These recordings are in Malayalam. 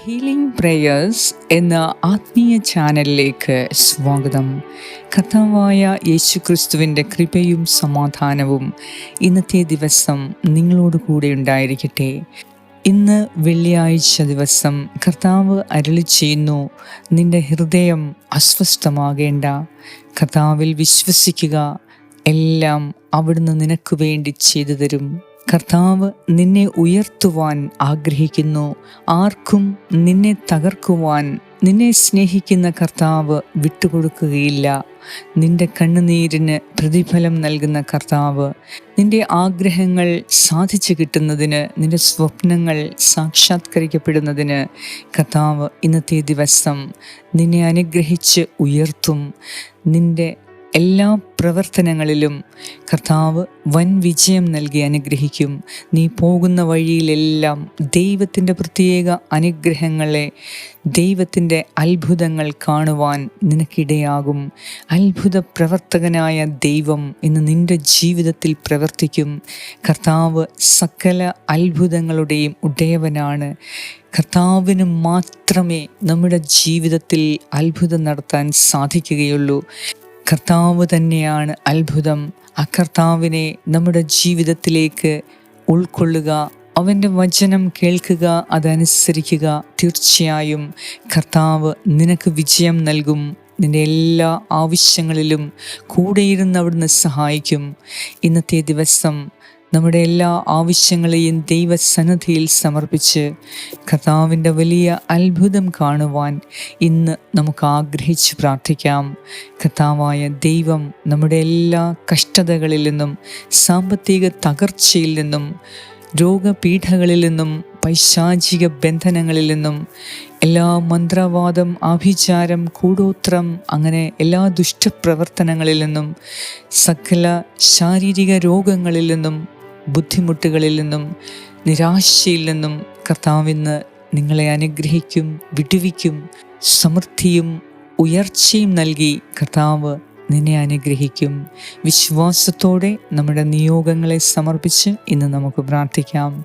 ഹീലിംഗ് പ്രേയേഴ്സ് എന്ന ആത്മീയ ചാനലിലേക്ക് സ്വാഗതം. കഥാവായ യേശു ക്രിസ്തുവിന്റെ കൃപയും സമാധാനവും ഇന്നത്തെ ദിവസം നിങ്ങളോട് കൂടെ ഉണ്ടായിരിക്കട്ടെ. ഇന്ന് വെള്ളിയാഴ്ച ദിവസം കർത്താവ് അരളി ചെയ്യുന്നു നിന്റെ ഹൃദയം അസ്വസ്ഥമാകേണ്ട. കർത്താവിൽ വിശ്വസിക്കുക. എല്ലാം അവിടുന്ന് നിനക്ക് വേണ്ടി ചെയ്തു തരും. കർത്താവ് നിന്നെ ഉയർത്തുവാൻ ആഗ്രഹിക്കുന്നു. ആർക്കും നിന്നെ തകർക്കുവാൻ നിന്നെ സ്നേഹിക്കുന്ന കർത്താവ് വിട്ടുകൊടുക്കുകയില്ല. നിന്റെ കണ്ണുനീരിന് പ്രതിഫലം നൽകുന്ന കർത്താവ് നിന്റെ ആഗ്രഹങ്ങൾ സാധിച്ചു കിട്ടുന്നതിന് നിന്റെ സ്വപ്നങ്ങൾ സാക്ഷാത്കരിക്കപ്പെടുന്നതിന് കർത്താവ് ഇന്നത്തെ ദിവസം നിന്നെ അനുഗ്രഹിച്ച് ഉയർത്തും. നിന്റെ എല്ലാ പ്രവർത്തനങ്ങളിലും കർത്താവ് വൻ വിജയം നൽകി അനുഗ്രഹിക്കും. നീ പോകുന്ന വഴിയിലെല്ലാം ദൈവത്തിന്റെ പ്രത്യേക അനുഗ്രഹങ്ങളെ ദൈവത്തിന്റെ അത്ഭുതങ്ങൾ കാണുവാൻ നിനക്കിടയാകും. അത്ഭുത പ്രവർത്തകനായ ദൈവം ഇന്ന് നിന്റെ ജീവിതത്തിൽ പ്രവർത്തിക്കും. കർത്താവ് സകല അത്ഭുതങ്ങളുടെയും ഉടയവനാണ്. കർത്താവിന് മാത്രമേ നമ്മുടെ ജീവിതത്തിൽ അത്ഭുതം നടത്താൻ സാധിക്കുകയുള്ളൂ. കർത്താവ് തന്നെയാണ് അത്ഭുതം. ആ കർത്താവിനെ നമ്മുടെ ജീവിതത്തിലേക്ക് ഉൾക്കൊള്ളുക അവന്റെ വചനം കേൾക്കുക അതനുസരിക്കുക. തീർച്ചയായും കർത്താവ് നിനക്ക് വിജയം നൽകും. നിന്റെ എല്ലാ ആവശ്യങ്ങളിലും കൂടെയിരുന്ന് അവിടുന്ന് സഹായിക്കും. ഇന്നത്തെ ദിവസം നമ്മുടെ എല്ലാ ആവശ്യങ്ങളെയും ദൈവസന്നദ്ധിയിൽ സമർപ്പിച്ച് കർത്താവിന്റെ വലിയ അത്ഭുതം കാണുവാൻ ഇന്ന് നമുക്ക് ആഗ്രഹിച്ച് പ്രാർത്ഥിക്കാം. കർത്താവായ ദൈവം നമ്മുടെ എല്ലാ കഷ്ടതകളിൽ നിന്നും സാമ്പത്തിക തകർച്ചയിൽ നിന്നും രോഗപീഠകളിൽ നിന്നും പൈശാചിക ബന്ധനങ്ങളിൽ നിന്നും എല്ലാ മന്ത്രവാദം ആഭിചാരം കൂടോത്രം അങ്ങനെ എല്ലാ ദുഷ്ടപ്രവർത്തനങ്ങളിൽ നിന്നും സകല ശാരീരിക രോഗങ്ങളിൽ നിന്നും ബുദ്ധിമുട്ടുകളിൽ നിന്നും നിരാശയിൽ നിന്നും കർത്താവിന്ന് നിങ്ങളെ അനുഗ്രഹിക്കും വിടുവിക്കും സമൃദ്ധിയും ഉയർച്ചയും നൽകി കർത്താവ് നിന്നെ അനുഗ്രഹിക്കും. വിശ്വാസത്തോടെ നമ്മുടെ നിയോഗങ്ങളെ സമർപ്പിച്ച് ഇന്ന് നമുക്ക് പ്രാർത്ഥിക്കാം.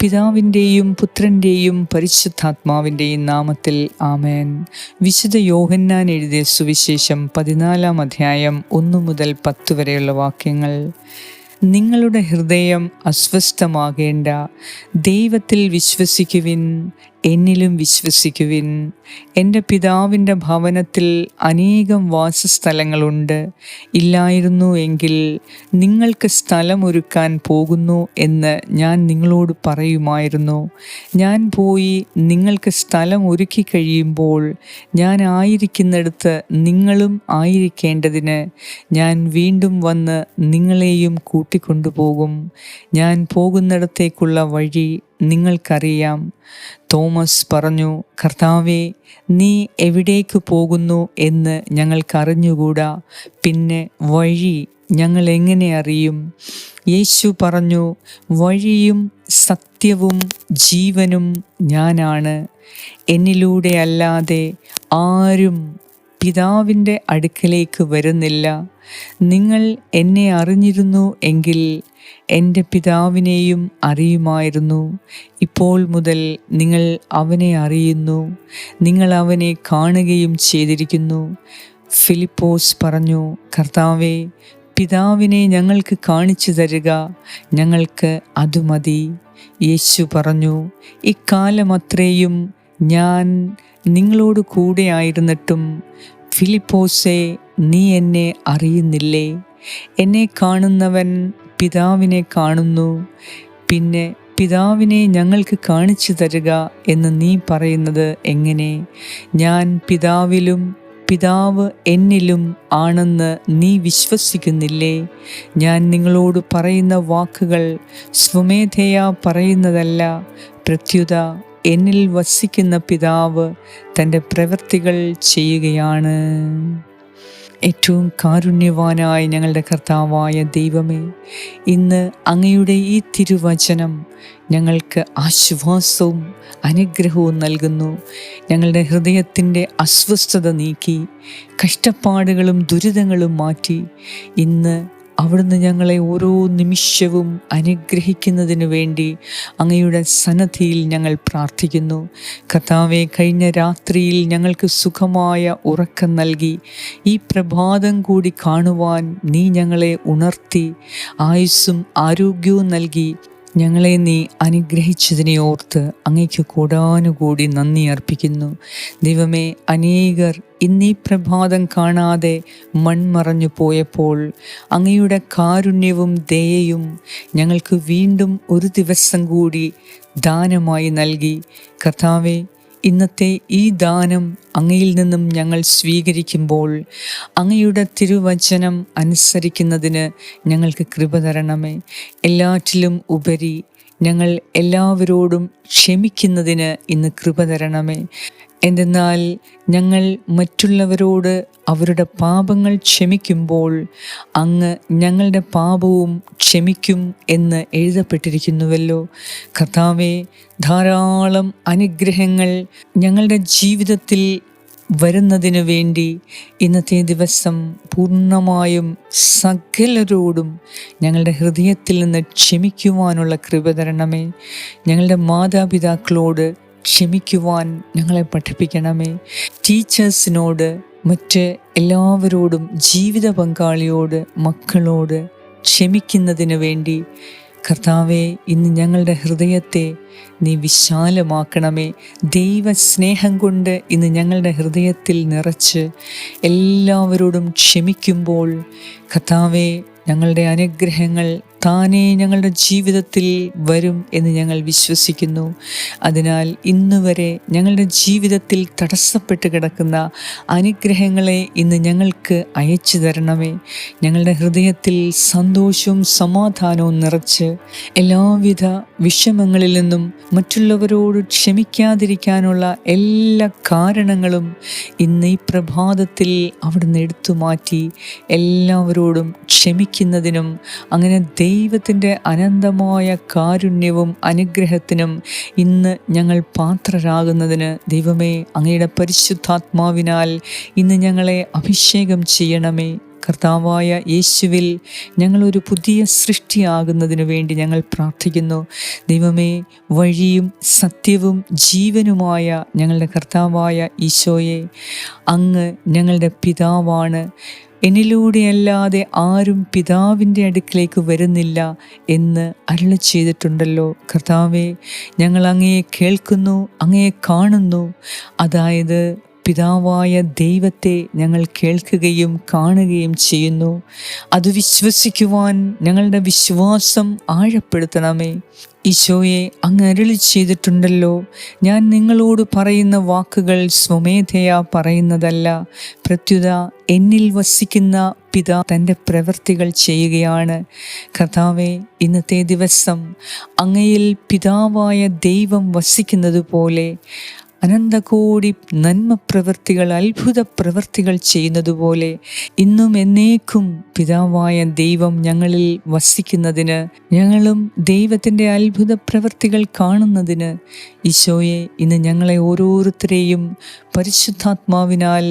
പിതാവിന്റെയും പുത്രന്റെയും പരിശുദ്ധാത്മാവിന്റെയും നാമത്തിൽ ആമേൻ. വിശുദ്ധ യോഹന്നാൻ എഴുതിയ സുവിശേഷം പതിനാലാം അധ്യായം ഒന്നു മുതൽ പത്ത് വരെയുള്ള വാക്യങ്ങൾ. നിങ്ങളുടെ ഹൃദയം അസ്വസ്ഥമാകേണ്ട. ദൈവത്തിൽ വിശ്വസിക്കുവിൻ. എന്നിലും വിശ്വസിക്കുവിൻ. എന്റെ പിതാവിന്റെ ഭവനത്തിൽ അനേകം വാസസ്ഥലങ്ങളുണ്ട്. ഇല്ലായിരുന്നു എങ്കിൽ നിങ്ങൾക്ക് സ്ഥലമൊരുക്കാൻ പോകുന്നു എന്ന് ഞാൻ നിങ്ങളോട് പറയുമായിരുന്നു. ഞാൻ പോയി നിങ്ങൾക്ക് സ്ഥലം ഒരുക്കി കഴിയുമ്പോൾ ഞാൻ ആയിരിക്കുന്നിടത്ത് നിങ്ങളും ആയിരിക്കേണ്ടതിന് ഞാൻ വീണ്ടും വന്ന് നിങ്ങളെയും കൂട്ടിക്കൊണ്ടുപോകും. ഞാൻ പോകുന്നിടത്തേക്കുള്ള വഴി നിങ്ങൾക്കറിയാം. തോമസ് പറഞ്ഞു കർത്താവെ നീ എവിടേക്ക് പോകുന്നു എന്ന് ഞങ്ങൾക്കറിഞ്ഞുകൂടാ. പിന്നെ വഴി ഞങ്ങൾ എങ്ങനെ അറിയും? യേശു പറഞ്ഞു വഴിയും സത്യവും ജീവനും ഞാനാണ്. എന്നിലൂടെ അല്ലാതെ ആരും പിതാവിന്റെ അടുക്കലേക്ക് വരുന്നില്ല. നിങ്ങൾ എന്നെ അറിഞ്ഞിരുന്നു എങ്കിൽ എന്റെ പിതാവിനെയും അറിയുമായിരുന്നു. ഇപ്പോൾ മുതൽ നിങ്ങൾ അവനെ അറിയുന്നു. നിങ്ങൾ അവനെ കാണുകയും ചെയ്തിരിക്കുന്നു. ഫിലിപ്പോസ് പറഞ്ഞു കർത്താവെ പിതാവിനെ ഞങ്ങൾക്ക് കാണിച്ചു തരിക. ഞങ്ങൾക്ക് അത് മതി. യേശു പറഞ്ഞു ഇക്കാലമത്രയും ഞാൻ നിങ്ങളോട് കൂടെ ആയിരുന്നിട്ടും ഫിലിപ്പോസെ നീ എന്നെ അറിയുന്നില്ലേ? എന്നെ കാണുന്നവൻ പിതാവിനെ കാണുന്നു. പിന്നെ പിതാവിനെ ഞങ്ങൾക്ക് കാണിച്ചു തരിക എന്ന് നീ പറയുന്നത് എങ്ങനെ? ഞാൻ പിതാവിലും പിതാവ് എന്നിലും ആണെന്ന് നീ വിശ്വസിക്കുന്നില്ലേ? ഞാൻ നിങ്ങളോട് പറയുന്ന വാക്കുകൾ സ്വമേധയാ പറയുന്നതല്ല പ്രത്യുത എന്നിൽ വസിക്കുന്ന പിതാവ് തന്റെ പ്രവൃത്തികൾ ചെയ്യുകയാണ്. ഏറ്റവും കാരുണ്യവാനായ ഞങ്ങളുടെ കർത്താവായ ദൈവമേ ഇന്ന് അങ്ങയുടെ ഈ തിരുവചനം ഞങ്ങൾക്ക് ആശ്വാസവും അനുഗ്രഹവും നൽകുന്നു. ഞങ്ങളുടെ ഹൃദയത്തിന്റെ അസ്വസ്ഥത നീക്കി കഷ്ടപ്പാടുകളും ദുരിതങ്ങളും മാറ്റി ഇന്ന് അവിടുന്ന് ഞങ്ങളെ ഓരോ നിമിഷവും അനുഗ്രഹിക്കുന്നതിന് വേണ്ടി അങ്ങയുടെ സന്നദ്ധിയിൽ ഞങ്ങൾ പ്രാർത്ഥിക്കുന്നു. കഥാവെ കഴിഞ്ഞ രാത്രിയിൽ ഞങ്ങൾക്ക് സുഖമായ ഉറക്കം നൽകി. ഈ പ്രഭാതം കൂടി കാണുവാൻ നീ ഞങ്ങളെ ഉണർത്തി ആയുസ്സും ആരോഗ്യവും നൽകി. ഞങ്ങളെ നീ അനുഗ്രഹിച്ചതിനെ ഓർത്ത് അങ്ങയ്ക്ക് കൂടാനുകൂടി നന്ദി അർപ്പിക്കുന്നു. ദൈവമേ അനേകർ ഇന്നീ പ്രഭാതം കാണാതെ മൺമറഞ്ഞു പോയപ്പോൾ അങ്ങയുടെ കാരുണ്യവും ദയയും ഞങ്ങൾക്ക് വീണ്ടും ഒരു ദിവസം കൂടി ദാനമായി നൽകി. കഥാവെ ഇന്നത്തെ ഈ ദാനം അങ്ങയിൽ നിന്നും ഞങ്ങൾ സ്വീകരിക്കുമ്പോൾ അങ്ങയുടെ തിരുവചനം അനുസരിക്കുന്നതിന് ഞങ്ങൾക്ക് കൃപ തരണമേ. എല്ലാറ്റിലും ഉപരി ഞങ്ങൾ എല്ലാവരോടും ക്ഷമിക്കുന്നതിന് ഇന്ന് കൃപ തരണമേ. എന്തെന്നാൽ ഞങ്ങൾ മറ്റുള്ളവരോട് അവരുടെ പാപങ്ങൾ ക്ഷമിക്കുമ്പോൾ അങ്ങ് ഞങ്ങളുടെ പാപവും ക്ഷമിക്കും എന്ന് എഴുതപ്പെട്ടിരിക്കുന്നുവല്ലോ. കഥാവെ ധാരാളം അനുഗ്രഹങ്ങൾ ഞങ്ങളുടെ ജീവിതത്തിൽ വരുന്നതിനു വേണ്ടി ഇന്നത്തെ ദിവസം പൂർണമായും സകലരോടും ഞങ്ങളുടെ ഹൃദയത്തിൽ നിന്ന് ക്ഷമിക്കുവാനുള്ള കൃപ തരണമേ. ഞങ്ങളുടെ മാതാപിതാക്കളോട് ക്ഷമിക്കുവാൻ ഞങ്ങളെ പഠിപ്പിക്കണമേ. ടീച്ചേഴ്സിനോട് മറ്റ് എല്ലാവരോടും ജീവിത പങ്കാളിയോട് മക്കളോട് ക്ഷമിക്കുന്നതിന് വേണ്ടി കർത്താവെ ഇന്ന് ഞങ്ങളുടെ ഹൃദയത്തെ നീ വിശാലമാക്കണമേ. ദൈവസ്നേഹം കൊണ്ട് ഇന്ന് ഞങ്ങളുടെ ഹൃദയത്തിൽ നിറച്ച് എല്ലാവരോടും ക്ഷമിക്കുമ്പോൾ കർത്താവെ ഞങ്ങളുടെ അനുഗ്രഹങ്ങൾ താനേ ഞങ്ങളുടെ ജീവിതത്തിൽ വരും എന്ന് ഞങ്ങൾ വിശ്വസിക്കുന്നു. അതിനാൽ ഇന്ന് വരെ ഞങ്ങളുടെ ജീവിതത്തിൽ തടസ്സപ്പെട്ട് കിടക്കുന്ന അനുഗ്രഹങ്ങളെ ഇന്ന് ഞങ്ങൾക്ക് അയച്ചു തരണമേ. ഞങ്ങളുടെ ഹൃദയത്തിൽ സന്തോഷവും സമാധാനവും നിറച്ച് എല്ലാവിധ വിഷമങ്ങളിൽ നിന്നും മറ്റുള്ളവരോട് ക്ഷമിക്കാതിരിക്കാനുള്ള എല്ലാ കാരണങ്ങളും ഇന്ന് ഈ പ്രഭാതത്തിൽ അവിടുന്ന് എടുത്തു മാറ്റി എല്ലാവരോടും ക്ഷമിക്കുന്നതിനും അങ്ങനെ ദൈവത്തിന്റെ അനന്തമായ കാരുണ്യവും അനുഗ്രഹത്തിനും ഇന്ന് ഞങ്ങൾ പാത്രരാകുന്നതിന് ദൈവമേ അങ്ങയുടെ പരിശുദ്ധാത്മാവിനാൽ ഇന്ന് ഞങ്ങളെ അഭിഷേകം ചെയ്യണമേ. കർത്താവായ യേശുവിൽ ഞങ്ങളൊരു പുതിയ സൃഷ്ടിയാകുന്നതിനു വേണ്ടി ഞങ്ങൾ പ്രാർത്ഥിക്കുന്നു. ദൈവമേ വഴിയും സത്യവും ജീവനുമായ ഞങ്ങളുടെ കർത്താവായ ഈശോയെ അങ്ങ് ഞങ്ങളുടെ പിതാവാണ്. എന്നിലൂടെയല്ലാതെ ആരും പിതാവിന്റെ അടുക്കിലേക്ക് വരുന്നില്ല എന്ന് അരുള ചെയ്തിട്ടുണ്ടല്ലോ. കർത്താവെ ഞങ്ങൾ അങ്ങയെ കേൾക്കുന്നു അങ്ങയെ കാണുന്നു. അതായത് പിതാവായ ദൈവത്തെ ഞങ്ങൾ കേൾക്കുകയും കാണുകയും ചെയ്യുന്നു. അത് വിശ്വസിക്കുവാൻ ഞങ്ങളുടെ വിശ്വാസം ആഴപ്പെടുത്തണമേ. ഈശോയെ അങ്ങ് അരുളി ചെയ്തിട്ടുണ്ടല്ലോ. ഞാൻ നിങ്ങളോട് പറയുന്ന വാക്കുകൾ സ്വമേധയാ പറയുന്നതല്ല. പ്രത്യുത എന്നിൽ വസിക്കുന്ന പിതാ തന്റെ പ്രവൃത്തികൾ ചെയ്യുകയാണ്. കർത്താവെ ഇന്നത്തെ ദിവസം അങ്ങയിൽ പിതാവായ ദൈവം വസിക്കുന്നത് പോലെ അനന്തകോടി നന്മ പ്രവൃത്തികൾ അത്ഭുത പ്രവൃത്തികൾ ചെയ്യുന്നതുപോലെ ഇന്നും എന്നേക്കും പിതാവായ ദൈവം ഞങ്ങളിൽ വസിക്കുന്നതിന് ഞങ്ങളും ദൈവത്തിന്റെ അത്ഭുത പ്രവൃത്തികൾ കാണുന്നതിന് ഈശോയെ ഇന്ന് ഞങ്ങളെ ഓരോരുത്തരെയും പരിശുദ്ധാത്മാവിനാൽ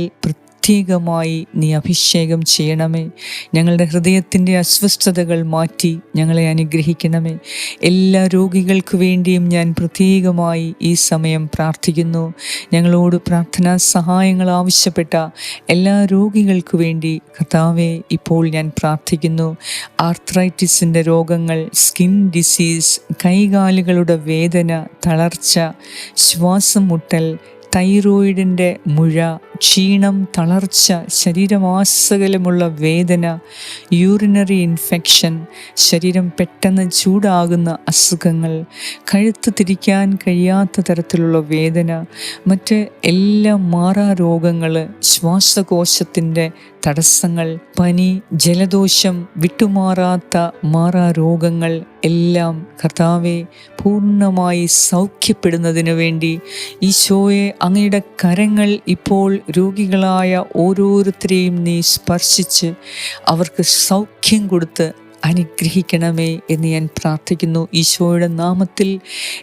പ്രത്യേകമായി നീ അഭിഷേകം ചെയ്യണമേ. ഞങ്ങളുടെ ഹൃദയത്തിന്റെ അസ്വസ്ഥതകൾ മാറ്റി ഞങ്ങളെ അനുഗ്രഹിക്കണമേ. എല്ലാ രോഗികൾക്ക് വേണ്ടിയും ഞാൻ പ്രത്യേകമായി ഈ സമയം പ്രാർത്ഥിക്കുന്നു. ഞങ്ങളോട് പ്രാർത്ഥനാ സഹായങ്ങൾ ആവശ്യപ്പെട്ട എല്ലാ രോഗികൾക്ക് വേണ്ടി കർത്താവെ ഇപ്പോൾ ഞാൻ പ്രാർത്ഥിക്കുന്നു. ആർത്രൈറ്റിസിന്റെ രോഗങ്ങൾ സ്കിൻ ഡിസീസ് കൈകാലുകളുടെ വേദന തളർച്ച ശ്വാസം മുട്ടൽ തൈറോയിഡിന്റെ മുഴ ക്ഷീണം തളർച്ച ശരീരമാസകലമുള്ള വേദന യൂറിനറി ഇൻഫെക്ഷൻ ശരീരം പെട്ടെന്ന് ചൂടാകുന്ന അസുഖങ്ങൾ കഴുത്ത് തിരിക്കാൻ കഴിയാത്ത തരത്തിലുള്ള വേദന മറ്റ് എല്ലാ മാറാ രോഗങ്ങൾ ശ്വാസകോശത്തിന്റെ തടസ്സങ്ങൾ പനി ജലദോഷം വിട്ടുമാറാത്ത മാറാ രോഗങ്ങൾ എല്ലാം കർത്താവെ പൂർണമായി സൗഖ്യപ്പെടുന്നതിനു വേണ്ടി ഈശോയെ അങ്ങയുടെ കരങ്ങൾ ഇപ്പോൾ രോഗികളായ ഓരോരുത്തരെയും നീ സ്പർശിച്ച് അവർക്ക് സൗഖ്യം കൊടുത്ത് അനുഗ്രഹിക്കണമേ എന്ന് ഞാൻ പ്രാർത്ഥിക്കുന്നു. ഈശോയുടെ നാമത്തിൽ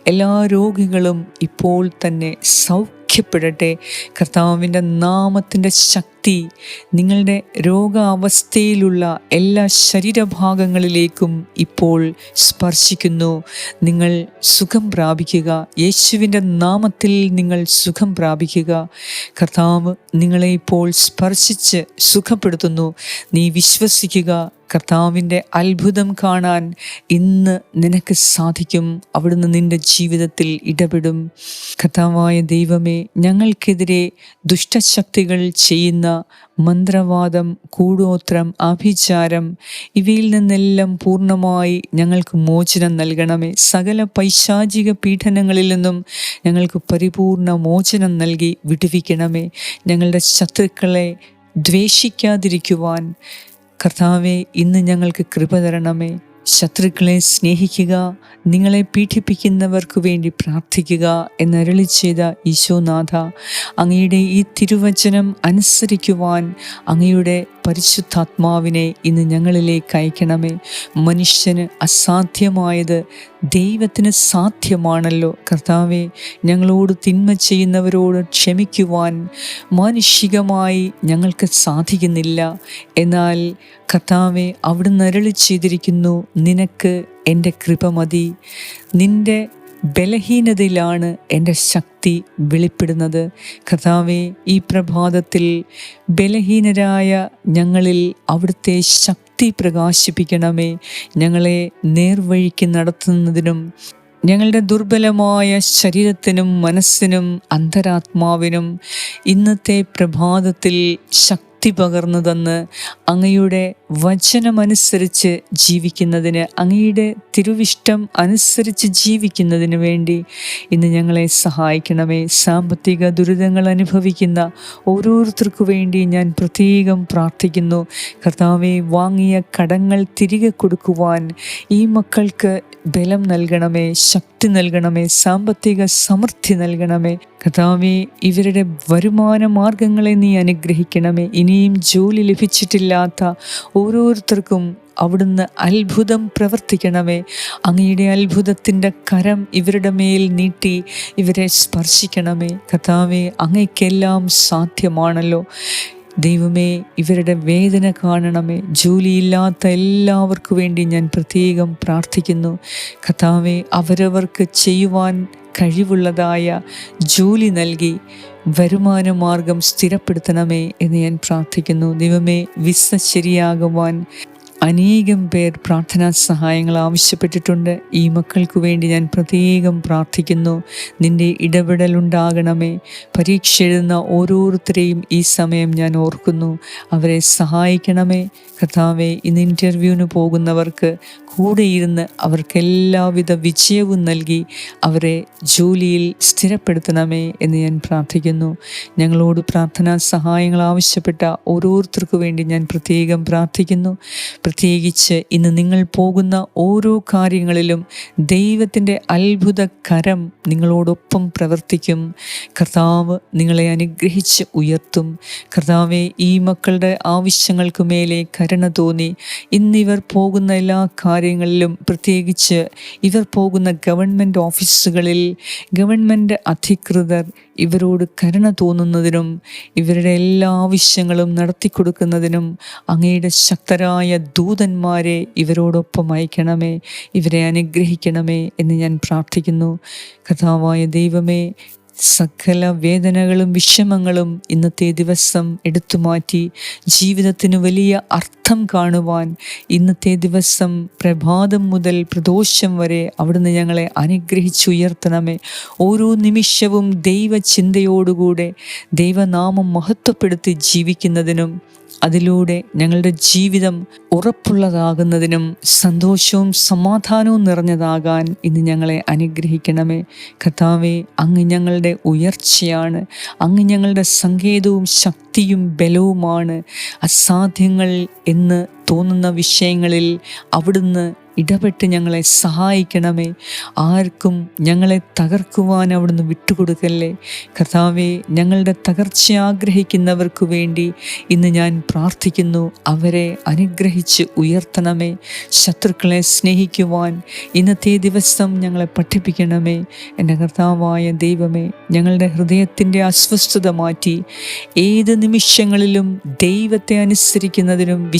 എല്ലാ രോഗികളും ഇപ്പോൾ തന്നെ സൗഖ്യം വിടുവിക്കപ്പെടട്ടെ കർത്താവിന്റെ നാമത്തിന്റെ ശക്തി നിങ്ങളുടെ രോഗാവസ്ഥയിലുള്ള എല്ലാ ശരീരഭാഗങ്ങളിലേക്കും ഇപ്പോൾ സ്പർശിക്കുന്നു. നിങ്ങൾ സുഖം പ്രാപിക്കുക. യേശുവിന്റെ നാമത്തിൽ നിങ്ങൾ സുഖം പ്രാപിക്കുക. കർത്താവ് നിങ്ങളെ ഇപ്പോൾ സ്പർശിച്ച് സുഖപ്പെടുത്തുന്നു. നീ വിശ്വസിക്കുക. കർത്താവിന്റെ അത്ഭുതം കാണാൻ ഇന്ന് നിനക്ക് സാധിക്കും. അവിടുന്ന് നിന്റെ ജീവിതത്തിൽ ഇടപെടും. കർത്താവായ ദൈവമേ ഞങ്ങൾക്കെതിരെ ദുഷ്ടശക്തികൾ ചെയ്യുന്ന മന്ത്രവാദം കൂടോത്രം ആഭിചാരം ഇവയിൽ നിന്നെല്ലാം പൂർണമായി ഞങ്ങൾക്ക് മോചനം നൽകണമേ. സകല പൈശാചിക പീഡനങ്ങളിൽ നിന്നും ഞങ്ങൾക്ക് പരിപൂർണ മോചനം നൽകി വിടുവിക്കണമേ. ഞങ്ങളുടെ ശത്രുക്കളെ ദ്വേഷിക്കാതിരിക്കുവാൻ കർത്താവെ ഇന്ന് ഞങ്ങൾക്ക് കൃപ തരണമേ. ശത്രുക്കളെ സ്നേഹിക്കുക നിങ്ങളെ പീഡിപ്പിക്കുന്നവർക്ക് വേണ്ടി പ്രാർത്ഥിക്കുക എന്നരളി ചെയ്ത ഈശോനാഥ അങ്ങയുടെ ഈ തിരുവചനം അനുസരിക്കുവാൻ അങ്ങയുടെ പരിശുദ്ധാത്മാവിനെ ഇന്ന് ഞങ്ങളിലേക്ക് അയക്കണമേ. മനുഷ്യന് അസാധ്യമായത് ദൈവത്തിന് സാധ്യമാണല്ലോ. കർത്താവെ ഞങ്ങളോട് തിന്മ ചെയ്യുന്നവരോട് ക്ഷമിക്കുവാൻ മാനുഷികമായി ഞങ്ങൾക്ക് സാധിക്കുന്നില്ല. എന്നാൽ കർത്താവെ അവിടുന്ന് അരളി ചെയ്തിരിക്കുന്നു. നിനക്ക് എന്റെ കൃപ മതി. നിന്റെ ബലഹീനതയിലാണ് എന്റെ ശക്തി വെളിപ്പെടുന്നത്. കർത്താവെ ഈ പ്രഭാതത്തിൽ ബലഹീനരായ ഞങ്ങളിൽ അവിടുത്തെ ശക്തി പ്രകാശിപ്പിക്കണമേ. ഞങ്ങളെ നേർവഴിക്ക് നടത്തുന്നതിനും ഞങ്ങളുടെ ദുർബലമായ ശരീരത്തിനും മനസ്സിനും അന്തരാത്മാവിനും ഇന്നത്തെ പ്രഭാതത്തിൽ ശക്തി ശക്തി പകർന്നു തന്ന് അങ്ങയുടെ വചനമനുസരിച്ച് ജീവിക്കുന്നതിന് അങ്ങയുടെ തിരുവിഷ്ടം അനുസരിച്ച് ജീവിക്കുന്നതിന് വേണ്ടി ഇന്ന് ഞങ്ങളെ സഹായിക്കണമേ. സാമ്പത്തിക ദുരിതങ്ങൾ അനുഭവിക്കുന്ന ഓരോരുത്തർക്കു വേണ്ടി ഞാൻ പ്രത്യേകം പ്രാർത്ഥിക്കുന്നു. കർത്താവെ വാങ്ങിയ കടങ്ങൾ തിരികെ കൊടുക്കുവാൻ ഈ മക്കൾക്ക് ബലം നൽകണമേ ശക്തി നൽകണമേ സാമ്പത്തിക സമൃദ്ധി നൽകണമേ. കർത്താവെ ഇവരുടെ വരുമാന മാർഗങ്ങളെ നീ അനുഗ്രഹിക്കണമേ. ഇനിയും ജോലി ലഭിച്ചിട്ടില്ലാത്ത ഓരോരുത്തർക്കും അവിടുന്ന് അത്ഭുതം പ്രവർത്തിക്കണമേ. അങ്ങയുടെ അത്ഭുതത്തിന്റെ കരം ഇവരുടെ മേൽ നീട്ടി ഇവരെ സ്പർശിക്കണമേ. കഥാവെ അങ്ങയ്ക്കെല്ലാം സാധ്യമാണല്ലോ. ദൈവമേ ഇവരുടെ വേദന കാണണമേ. ജോലിയില്ലാത്ത എല്ലാവർക്കു വേണ്ടി ഞാൻ പ്രത്യേകം പ്രാർത്ഥിക്കുന്നു. കഥാവെ അവരവർക്ക് ചെയ്യുവാൻ കഴിവുള്ളതായ ജോലി നൽകി. വരുമാന മാർഗം സ്ഥിരപ്പെടുത്തണമേ എന്ന് ഞാൻ പ്രാർത്ഥിക്കുന്നു. ദൈവമേ വിസ ശരിയാകുവാൻ അനേകം പേർ പ്രാർത്ഥനാ സഹായങ്ങൾ ആവശ്യപ്പെട്ടിട്ടുണ്ട്. ഈ മക്കൾക്ക് വേണ്ടി ഞാൻ പ്രത്യേകം പ്രാർത്ഥിക്കുന്നു. നിന്റെ ഇടപെടൽ ഉണ്ടാകണമേ. പരീക്ഷ എഴുതുന്ന ഓരോരുത്തരെയും ഈ സമയം ഞാൻ ഓർക്കുന്നു. അവരെ സഹായിക്കണമേ. കഥാവെ ഇന്ന് ഇന്റർവ്യൂവിന് പോകുന്നവർക്ക് കൂടെ ഇരുന്ന് അവർക്ക് എല്ലാവിധ വിജയവും നൽകി അവരെ ജോലിയിൽ സ്ഥിരപ്പെടുത്തണമേ എന്ന് ഞാൻ പ്രാർത്ഥിക്കുന്നു. ഞങ്ങളോട് പ്രാർത്ഥനാ സഹായങ്ങൾ ആവശ്യപ്പെട്ട ഓരോരുത്തർക്കു വേണ്ടി ഞാൻ പ്രത്യേകം പ്രാർത്ഥിക്കുന്നു. പ്രത്യേകിച്ച് ഇന്ന് നിങ്ങൾ പോകുന്ന ഓരോ കാര്യങ്ങളിലും ദൈവത്തിന്റെ അത്ഭുത കരം നിങ്ങളോടൊപ്പം പ്രവർത്തിക്കും. കർത്താവ് നിങ്ങളെ അനുഗ്രഹിച്ച് ഉയർത്തും. കർത്താവെ ഈ മക്കളുടെ ആവശ്യങ്ങൾക്ക് മേലെ കരുണ തോന്നി. ഇന്നിവർ പോകുന്ന എല്ലാ കാര്യങ്ങളിലും പ്രത്യേകിച്ച് ഇവർ പോകുന്ന ഗവൺമെന്റ് ഓഫീസുകളിൽ ഗവൺമെന്റ് അധികൃതർ ഇവരോട് കരുണ തോന്നുന്നതിനും ഇവരുടെ എല്ലാ ആവശ്യങ്ങളും നടത്തി കൊടുക്കുന്നതിനും അങ്ങയുടെ ശക്തരായ ദൂതന്മാരെ ഇവരോടൊപ്പം അയക്കണമേ ഇവരെ അനുഗ്രഹിക്കണമേ എന്ന് ഞാൻ പ്രാർത്ഥിക്കുന്നു. കഥാവായ ദൈവമേ സകല വേദനകളും വിഷമങ്ങളും ഇന്നത്തെ ദിവസം എടുത്തു മാറ്റി ജീവിതത്തിന് വലിയ അർത്ഥം കാണുവാൻ ഇന്നത്തെ ദിവസം പ്രഭാതം മുതൽ പ്രദോഷം വരെ അവിടുന്ന് ഞങ്ങളെ അനുഗ്രഹിച്ചുയർത്തണമേ. ഓരോ നിമിഷവും ദൈവചിന്തയോടുകൂടെ ദൈവനാമം മഹത്വപ്പെടുത്തി ജീവിക്കുന്നതിനും അതിലൂടെ ഞങ്ങളുടെ ജീവിതം ഉറപ്പുള്ളതാകുന്നതിനും സന്തോഷവും സമാധാനവും നിറഞ്ഞതാകാൻ ഇന്ന് ഞങ്ങളെ അനുഗ്രഹിക്കണമേ. കഥാവെ അങ്ങ് ഞങ്ങളുടെ ഉയർച്ചയാണ്. അങ്ങ് ഞങ്ങളുടെ സങ്കേതവും ശക്തിയും ബലവുമാണ്. അസാധ്യങ്ങൾ എന്ന് തോന്നുന്ന വിഷയങ്ങളിൽ അവിടുന്ന് ഇടപെട്ട് ഞങ്ങളെ സഹായിക്കണമേ. ആർക്കും ഞങ്ങളെ തകർക്കുവാൻ അവിടുന്ന് വിട്ടുകൊടുക്കല്ലേ. കർത്താവെ ഞങ്ങളുടെ തകർച്ച ആഗ്രഹിക്കുന്നവർക്ക് വേണ്ടി ഇന്ന് ഞാൻ പ്രാർത്ഥിക്കുന്നു. അവരെ അനുഗ്രഹിച്ച് ഉയർത്തണമേ. ശത്രുക്കളെ സ്നേഹിക്കുവാൻ ഇന്നത്തെ ദിവസം ഞങ്ങളെ പഠിപ്പിക്കണമേ. എന്റെ കർത്താവായ ദൈവമേ ഞങ്ങളുടെ ഹൃദയത്തിന്റെ അസ്വസ്ഥത മാറ്റി ഏത് നിമിഷങ്ങളിലും ദൈവത്തെ അനുസരിക്കുന്നതിനും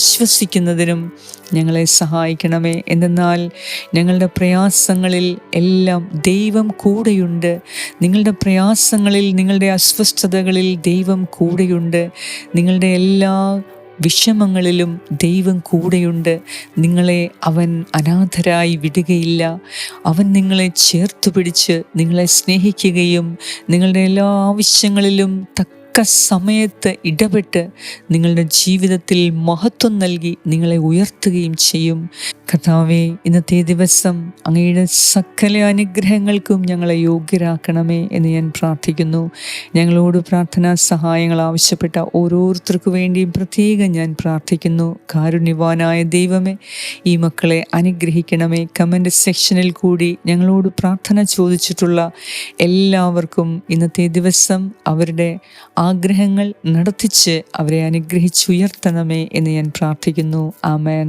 വിശ്വസിക്കുന്നതിനും ഞങ്ങളെ സഹായിക്കണമേ. എന്നാൽ ഞങ്ങളുടെ പ്രയാസങ്ങളിൽ എല്ലാം ദൈവം കൂടെയുണ്ട്. നിങ്ങളുടെ പ്രയാസങ്ങളിൽ നിങ്ങളുടെ അസ്വസ്ഥതകളിൽ ദൈവം കൂടെയുണ്ട്. നിങ്ങളുടെ എല്ലാ വിഷമങ്ങളിലും ദൈവം കൂടെയുണ്ട്. നിങ്ങളെ അവൻ അനാഥരായി വിടുകയില്ല. അവൻ നിങ്ങളെ ചേർത്ത് പിടിച്ച് നിങ്ങളെ സ്നേഹിക്കുകയും നിങ്ങളുടെ എല്ലാ ആവശ്യങ്ങളിലും തക്ക തക്ക സമയത്ത് ഇടപെട്ട് നിങ്ങളുടെ ജീവിതത്തിൽ മഹത്വം നൽകി നിങ്ങളെ ഉയർത്തുകയും ചെയ്യും. കർത്താവെ ഇന്നത്തെ ദിവസം അങ്ങയുടെ സകല അനുഗ്രഹങ്ങൾക്കും ഞങ്ങളെ യോഗ്യരാക്കണമേ എന്ന് ഞാൻ പ്രാർത്ഥിക്കുന്നു. ഞങ്ങളോട് പ്രാർത്ഥനാ സഹായങ്ങൾ ആവശ്യപ്പെട്ട ഓരോരുത്തർക്കു വേണ്ടിയും പ്രത്യേകം ഞാൻ പ്രാർത്ഥിക്കുന്നു. കാരുണ്യവാനായ ദൈവമേ ഈ മക്കളെ അനുഗ്രഹിക്കണമേ. കമന്റ് സെക്ഷനിൽ കൂടി ഞങ്ങളോട് പ്രാർത്ഥന ചോദിച്ചിട്ടുള്ള എല്ലാവർക്കും ഇന്നത്തെ ദിവസം അവരുടെ ആഗ്രഹങ്ങൾ നടത്തിച്ച് അവരെ അനുഗ്രഹിച്ചുയർത്തണമേ എന്ന് ഞാൻ പ്രാർത്ഥിക്കുന്നു. ആമേൻ.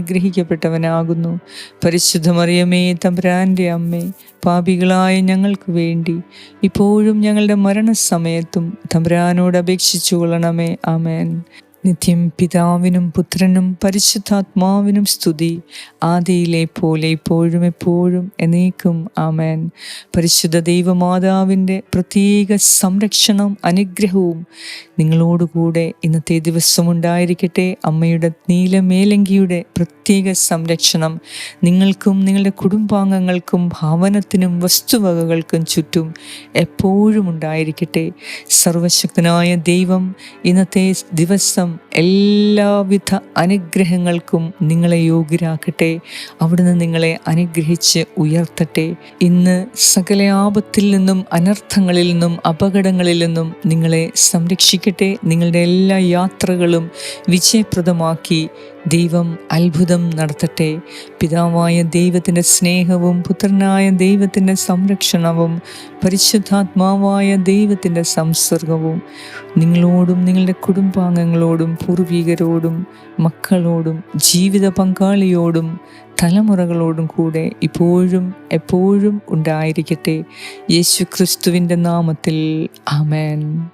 അനുഗ്രഹിക്കപ്പെട്ടവനാകുന്നു. പരിശുദ്ധമറിയമേ തമ്പുരാന്റെ അമ്മേ പാപികളായ ഞങ്ങൾക്ക് വേണ്ടി ഇപ്പോഴും ഞങ്ങളുടെ മരണസമയത്തും തമ്പുരാനോട് അപേക്ഷിച്ചു കൊള്ളണമേ ആമേൻ. നിത്യം പിതാവിനും പുത്രനും പരിശുദ്ധാത്മാവിനും സ്തുതി ആദിയിലെ പോലെ ഇപ്പോഴും എപ്പോഴും എന്നേക്കും ആമേൻ. പരിശുദ്ധ ദൈവമാതാവിന്റെ പ്രത്യേക സംരക്ഷണം അനുഗ്രഹവും നിങ്ങളോടുകൂടെ ഇന്നത്തെ ദിവസം ഉണ്ടായിരിക്കട്ടെ അമ്മയുടെ നീലമേലങ്കിയുടെ പ്രത്യേക സംരക്ഷണം നിങ്ങൾക്കും നിങ്ങളുടെ കുടുംബാംഗങ്ങൾക്കും ഭവനത്തിനും വസ്തുവകകൾക്കും ചുറ്റും എപ്പോഴും ഉണ്ടായിരിക്കട്ടെ. സർവശക്തനായ ദൈവം ഇന്നത്തെ ദിവസം എല്ലാവിധ അനുഗ്രഹങ്ങൾക്കും നിങ്ങളെ യോഗ്യരാക്കട്ടെ. അവിടുന്ന് നിങ്ങളെ അനുഗ്രഹിച്ച് ഉയർത്തട്ടെ. ഇന്ന് സകല ആപത്തിൽ നിന്നും അനർത്ഥങ്ങളിൽ നിന്നും അപകടങ്ങളിൽ നിന്നും നിങ്ങളെ സംരക്ഷിക്കട്ടെ. നിങ്ങളുടെ എല്ലാ യാത്രകളും വിജയപ്രദമാക്കി ദൈവം അത്ഭുതം നടത്തട്ടെ. പിതാവായ ദൈവത്തിന്റെ സ്നേഹവും പുത്രനായ ദൈവത്തിന്റെ സംരക്ഷണവും പരിശുദ്ധാത്മാവായ ദൈവത്തിന്റെ സംസർഗവും നിങ്ങളോടും നിങ്ങളുടെ കുടുംബാംഗങ്ങളോടും പൂർവികരോടും മക്കളോടും ജീവിത പങ്കാളിയോടും തലമുറകളോടും കൂടെ ഇപ്പോഴും എപ്പോഴും ഉണ്ടായിരിക്കട്ടെ. യേശു ക്രിസ്തുവിന്റെ നാമത്തിൽ. ആമേൻ.